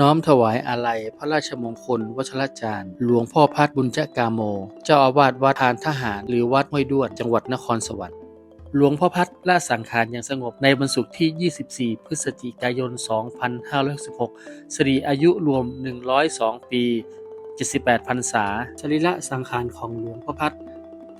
น้อมถวายอาลัยพระราชมงคลวัชรจารย์ หลวงพ่อพัดบุญจกาโม เจ้าอาวาสวัดทานทหาร หรือวัดห้วยด้วนจังหวัดนครสวรรค์หลวงพ่อพัดละสังขารอย่างสงบในวันศุกร์ที่ 24 พฤศจิกายน 2566สรีอายุรวม 102 ปี 78พรรษาสรีระสังขารของหลวงพ่อพัด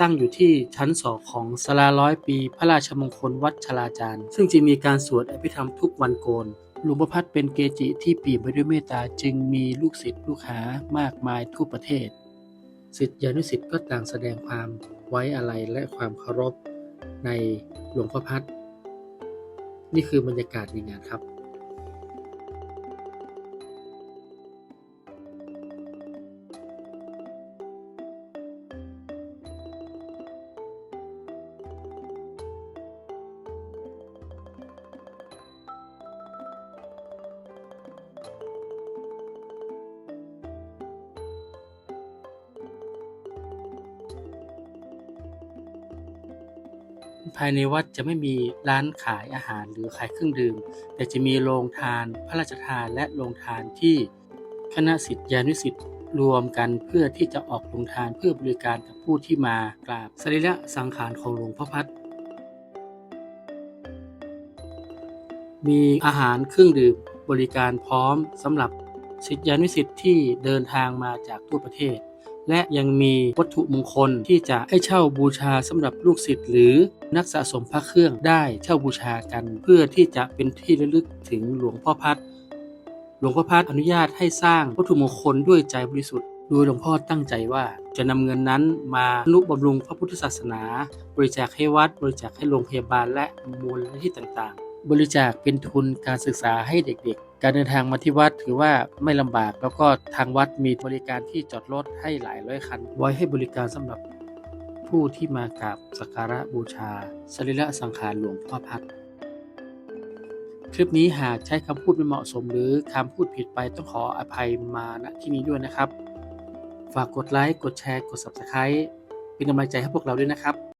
ตั้งอยู่ที่ชั้นสองของศาลาร้อยปี พระราชมงคลวัดชลาจารย์ ซึ่งจะมีการสวดอภิธรรมทุกวันโกน หลวงพ่อพัดเป็นเกจิที่ปีไปด้วยเมตตาจึงมีลูกศิษย์ลูกหามากมายทั่วประเทศศิษยานุศิษย์ก็ต่างแสดงความไว้อะไรและความเคารพในหลวงพ่อพัด นี่คือบรรยากาศในงานครับ ภายในวัดจะไม่มีร้านขายอาหารหรือขายเครื่องดื่ม แต่จะมีโรงทาน พระราชทานและโรงทานที่คณะศิษยานุศิษย์รวมกันเพื่อที่จะออกโรงทานเพื่อบริการกับผู้ที่มากราบสรีระสังขารของหลวงพ่อพัดมีอาหารเครื่องดื่มบริการพร้อมสำหรับศิษยานุศิษย์ที่เดินทางมาจากทั่วประเทศ และยังมีวัตถุมงคลที่จะให้เช่าบูชาสำหรับลูกศิษย์หรือนักสะสมพระเครื่องได้เช่าบูชากัน เพื่อที่จะเป็นที่ระลึกถึงหลวงพ่อพัดหลวงพ่อพัดอนุญาตให้สร้างวัตถุมงคลด้วยใจบริสุทธิ์โดยหลวงพ่อตั้งใจว่าจะนำเงินนั้นมาอนุบำรุงพระพุทธศาสนา บริจาคให้วัด บริจาคให้โรงพยาบาลและมูลนิธิต่างๆ บริจาคเป็นทุนการศึกษาให้เด็กๆ การเดินทางมาที่วัดถือว่าไม่ลำบาก แล้วก็ทางวัดมีบริการที่จอดรถให้หลายร้อยคัน ไว้ให้บริการสำหรับผู้ที่มากราบสักการะบูชาสรีระสังขารหลวงพ่อพัดคลิปนี้หากใช้คำพูดไม่เหมาะสมหรือคำพูดผิดไปต้องขออภัยมาณที่นี้ด้วยนะครับ ฝากกดไลค์ กดแชร์ กด Subscribe เป็นกำลังใจให้พวกเราด้วยนะครับ